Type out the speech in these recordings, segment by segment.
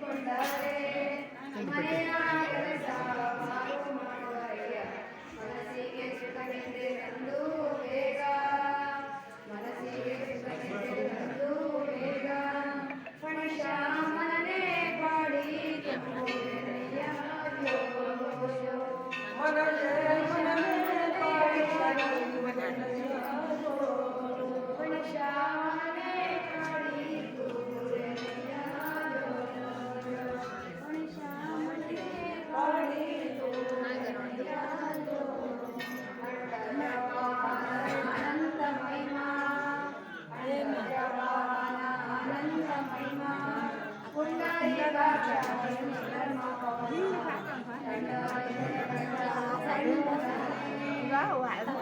கொண்டாரே மலையாள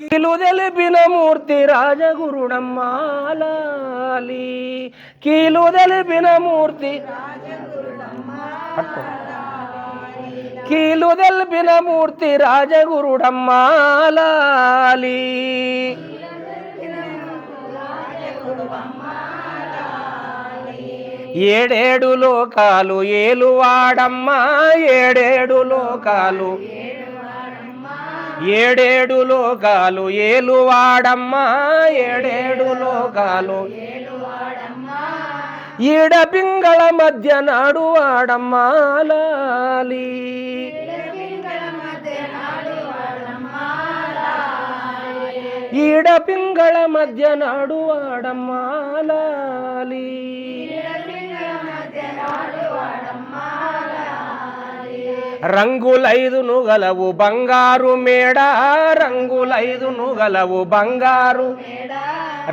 కీలు తెలిపిన మూర్తి రాజగురుడమ్మాలి కీలు తెలిపిన మూర్తి కీలు తెలిపిన మూర్తి రాజగురుడమ్మాలి ఏడేడు లోకాలు ఏలువాడమ్మా ఏడేడు లోకాలు. ఏడేడు లోకాలు ఏలువాడమ్మా ఏడేడు లోకాలు. ఈడ పింగళ మధ్య నాడు వాడమ్మా లాలి. ఈడ పింగళ మధ్య నాడు వాడమ్మా లాలి. రంగులైదును గలవు బంగారు మేడ రంగులైదును గలవు బంగారు.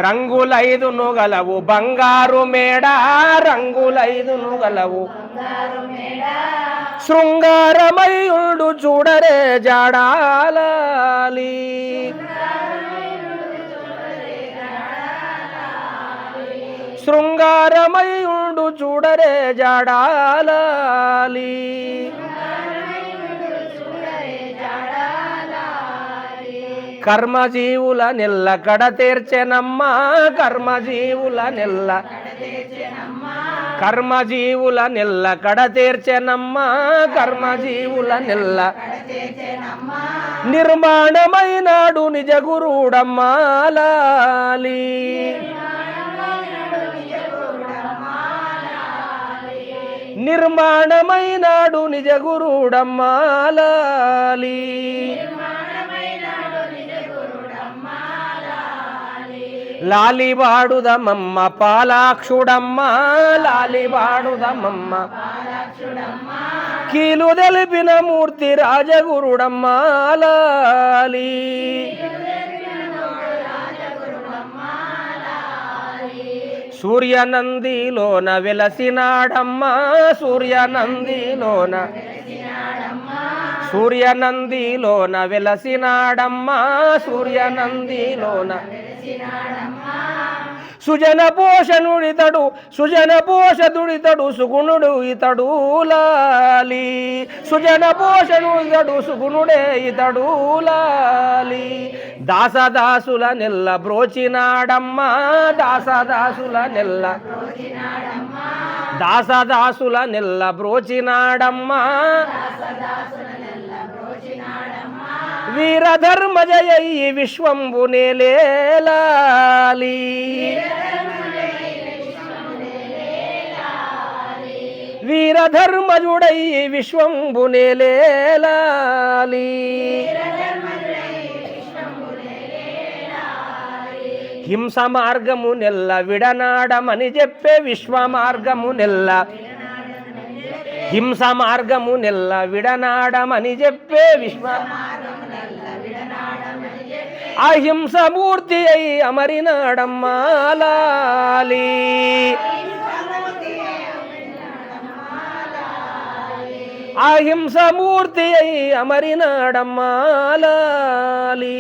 రంగులైదును గలవు బంగారు మేడ రంగులైదును గలవు శృంగారమయుడు చూడరే జాడాలి శృంగారమయుడు చూడరే జాడాలి కర్మజీవుల నెల్ల కడ తీర్చెనమ్మా కర్మజీవుల నెల్ల. కర్మజీవుల నెల్ల కడ తీర్చెనమ్మా కర్మజీవుల నెల్ల. నిర్మాణమైనాడు నిజ గురుడమ్మాలి నిర్మాణమైనాడు నిజ గురుడమ్మాలి లాలివాడుదమమ్మ పాలాక్షుడమ్మ లాలివాడుదమమ్మ కీలు తెలిపిన మూర్తి రాజగురుడమ్మ లాలి సూర్యనందిలోన వెలసినాడమ్మా సూర్యనందిలోన సూర్యనందిలోన వెలసినాడమ్మా సూర్యనందిలోన సుజన పోషణుడితడు సుజన పోషదుడితడు సుగుణుడు ఇతడు లాలి. సుజన పోషణుడితడు సుగుణుడే ఇతడు లాలి. దాసదాసుల నెల్ల బ్రోచినాడమ్మ దాసదాసుల నెల్ల దాసదాసుల నెల్ల బ్రోచినాడమ్మ వీరధర్మ జయయి విశ్వంబు నేలేలాలి వీరధర్మజుడై విశ్వంబు నేలేలాలి హింస మార్గము నెల్ల విడనాడమని చెప్పే విశ్వ మార్గము నెల్ల హింస మార్గము నెల్ల విడనాడమని చెప్పే విశ్వ మార్గము அஹிம்சமூர்த்தியை அமரினாடம் மாலாலி அஹிம்சமூர்த்தியை அமரினாடம் மாலாலி